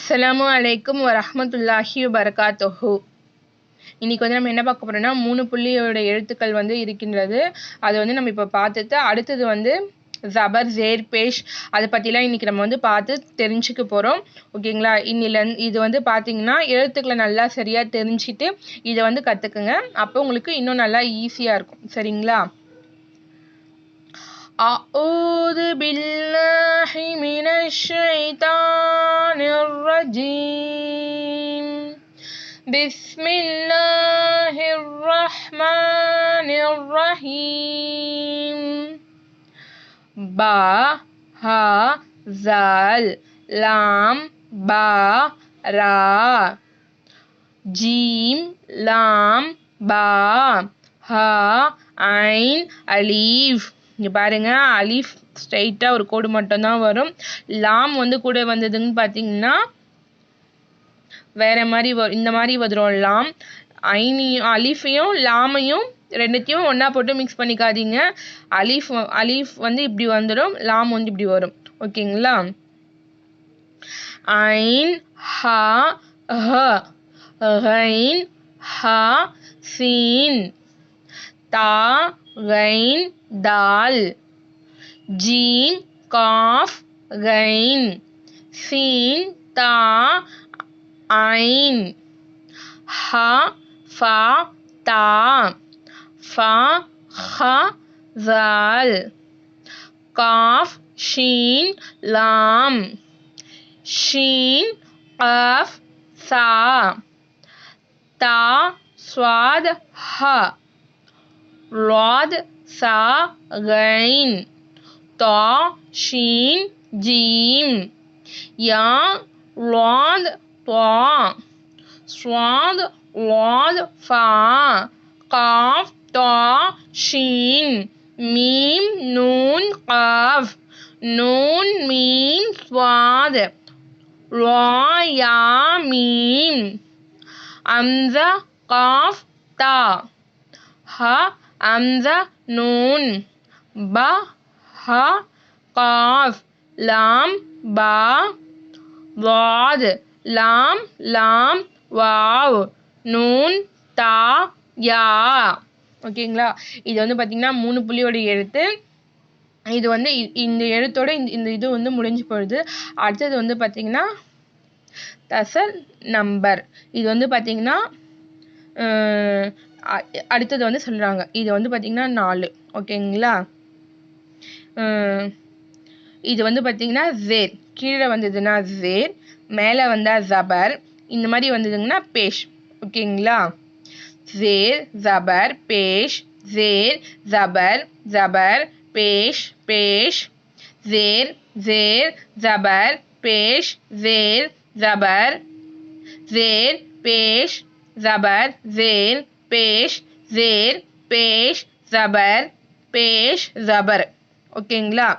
அஸ்ஸலாமு அலைக்கும் வரஹ்மத்துல்லாஹி வபரகாத்துஹு இன்னைக்கு வந்து நம்ம என்ன பார்க்க போறோம்னா மூணு புள்ளியோட எழுத்துக்கள் வந்து இருக்கின்றது அதை வந்து நம்ம இப்போ பார்த்துட்டு அடுத்தது வந்து ஜபர் ஜேர் பேஷ் அதை பற்றிலாம் இன்னைக்கு நம்ம வந்து பார்த்து தெரிஞ்சுக்க போகிறோம் ஓகேங்களா இன்னிலேருந்து இது வந்து பார்த்தீங்கன்னா எழுத்துக்களை நல்லா சரியாக தெரிஞ்சுட்டு இதை வந்து கற்றுக்குங்க அப்போ உங்களுக்கு இன்னும் நல்லா ஈஸியாக இருக்கும் சரிங்களா أعوذ بالله من الشيطان الرجيم. بسم الله الرحمن الرحيم. با ها زال لام با را. جيم لام با. ها عين أليف இங்கே பாருங்கள் அலீஃப் ஸ்ட்ரைட்டாக ஒரு கோடு மட்டும்தான் வரும். லாம் வந்து கூட வந்ததுன்னு பார்த்தீங்கன்னா வேறு மாதிரி வரும் இந்த மாதிரி வந்துடும் லாம். ஐனியும் அலீஃபையும் லாமையும் ரெண்டுத்தையும் ஒன்றா போட்டு மிக்ஸ் பண்ணிக்காதீங்க. அலீஃப் அலீஃப் வந்து இப்படி வந்துடும் லாம் வந்து இப்படி வரும். ஓகேங்களா? ஐன் ஹா ஹ ஹைன் ஹா சீன். ता गैन दाल, जीन काफ गैन, सीन ता आइन, हा फा ता, फा खा जाल, काफ शीन लाम, शीन कफ सा, ता स्वाद हा। rod sa gain. Ta shin jim. Ya rod ta. Swad rod fa. Qaf ta shin. Mim noon qaf noon means swad. Ra ya mim. Amza qaf ta. Ha அம்ச நூன். ப ஹ காஃப். லாம் பா வாத். லாம் லாம் வாவ். நூன் தா யா. ஓகேங்களா? இது வந்து பார்த்திங்கன்னா மூணு புள்ளியோட எழுத்து. இது வந்து இந்த எழுத்தோட இந்த இந்த இது வந்து முடிஞ்சு போயிடுது அடுத்தது வந்து பார்த்திங்கன்னா தசர் நம்பர். இது வந்து பார்த்திங்கன்னா அடுத்தது வந்து சொல்கிறாங்க இது வந்து பார்த்திங்கன்னா நாலு. ஓகேங்களா? இது வந்து பார்த்தீங்கன்னா ஜேர் கீழே வந்ததுன்னா ஜேர் மேலே வந்தால் ஜபர் இந்த மாதிரி வந்ததுங்கன்னா பேஷ். ஓகேங்களா? ஜேர் ஜபர் பேஷ் ஜேர் ஜபர் ஜபர் பேஷ் பேஷ். ஜேர் ஜேர் ஜபர் பேஷ் ஜேர் ஜபர் ஜேர் பேஷ் ஜபர் ஜேர் பேஷ் ஜேர் பேஷ் ஜபர் பேஷ் ஜபர். ஓகேங்களா?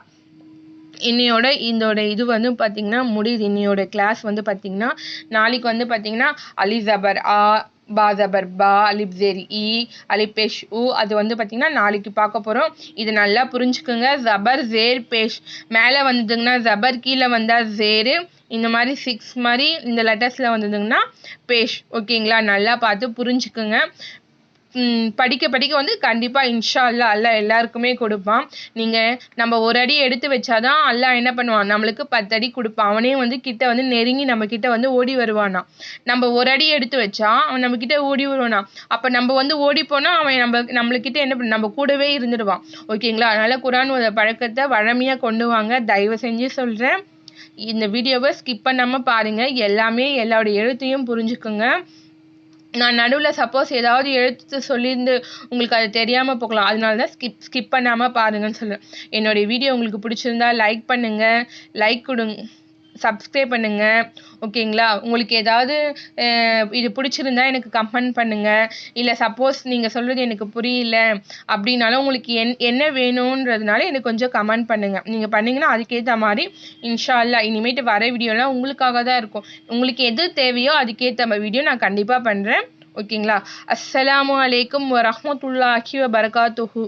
இன்னையோட இதோட இது வந்து பார்த்தீங்கன்னா முடியுது. இன்னையோட கிளாஸ் வந்து பார்த்தீங்கன்னா நாளைக்கு வந்து பார்த்தீங்கன்னா அலி ஜபர் ஆ பா ஜபர் பா அலிப் ஜேரி இ அலிப் பேஷ் உ அது வந்து பார்த்தீங்கன்னா நாளைக்கு பார்க்க போகிறோம் இது நல்லா புரிஞ்சுக்குங்க. ஜபர் ஜேர் பேஷ். மேலே வந்ததுங்கன்னா ஜபர் கீழே வந்தால் ஜேரு. இந்த மாதிரி சிக்ஸ் மாதிரி இந்த லெட்டர்ஸில் வந்ததுங்கன்னா பேஷ். ஓகேங்களா? நல்லா பார்த்து புரிஞ்சுக்குங்க. படிக்க படிக்க வந்து கண்டிப்பாக இன்ஷா அல்லா அல்லா எல்லாருக்குமே கொடுப்பான். நீங்கள் நம்ம ஒரு அடி எடுத்து வச்சாதான் அல்லா என்ன பண்ணுவான்? நம்மளுக்கு பத்து அடி கொடுப்பான். அவனே வந்து கிட்ட வந்து நெருங்கி நம்ம கிட்ட வந்து ஓடி வருவானா? நம்ம ஒரு அடி எடுத்து வச்சா அவன் நம்ம கிட்ட ஓடி வருவானா? அப்போ நம்ம வந்து ஓடி போனால் அவன் நம்ம நம்மளுக்கிட்ட என்ன பண்ண நம்ம கூடவே இருந்துடுவான். ஓகேங்களா? அதனால குரான் ஓத பழக்கத்தை வழமையாக கொண்டு வாங்க. தயவு செஞ்சு சொல்கிறேன் இந்த வீடியோவை ஸ்கிப் பண்ணாமல் பாருங்கள் எல்லாமே எல்லாரோட எழுத்தையும் புரிஞ்சுக்குங்க. நான் நடுவில் சப்போஸ் ஏதாவது எழுத்து சொல்லியிருந்து உங்களுக்கு அது தெரியாமல் போகலாம். அதனால தான் ஸ்கிப் ஸ்கிப் பண்ணாமல் பாருங்கன்னு சொல்கிறேன் என்னுடைய வீடியோ உங்களுக்கு பிடிச்சிருந்தா லைக் பண்ணுங்கள் லைக் கொடுங்க. சப்ஸ்கிரைப் பண்ணுங்கள் ஓகேங்களா உங்களுக்கு ஏதாவது இது பிடிச்சிருந்தா எனக்கு கமெண்ட் பண்ணுங்கள் இல்லை சப்போஸ் நீங்கள் சொல்கிறது எனக்கு புரியல அப்படின்னாலும் உங்களுக்கு என் என்ன வேணுன்றதுனால எனக்கு கொஞ்சம் கமெண்ட் பண்ணுங்கள் நீங்கள் பண்ணிங்கன்னா அதுக்கேற்ற மாதிரி இன்ஷா இனிமேட்டு வர வீடியோலாம் உங்களுக்காக தான் இருக்கும். உங்களுக்கு எது தேவையோ அதுக்கேற்ற வீடியோ நான் கண்டிப்பாக பண்ணுறேன் ஓகேங்களா அஸ்ஸலாமு அலைக்கும் வரமத்துல்லாஹி வபரகாத்துஹு.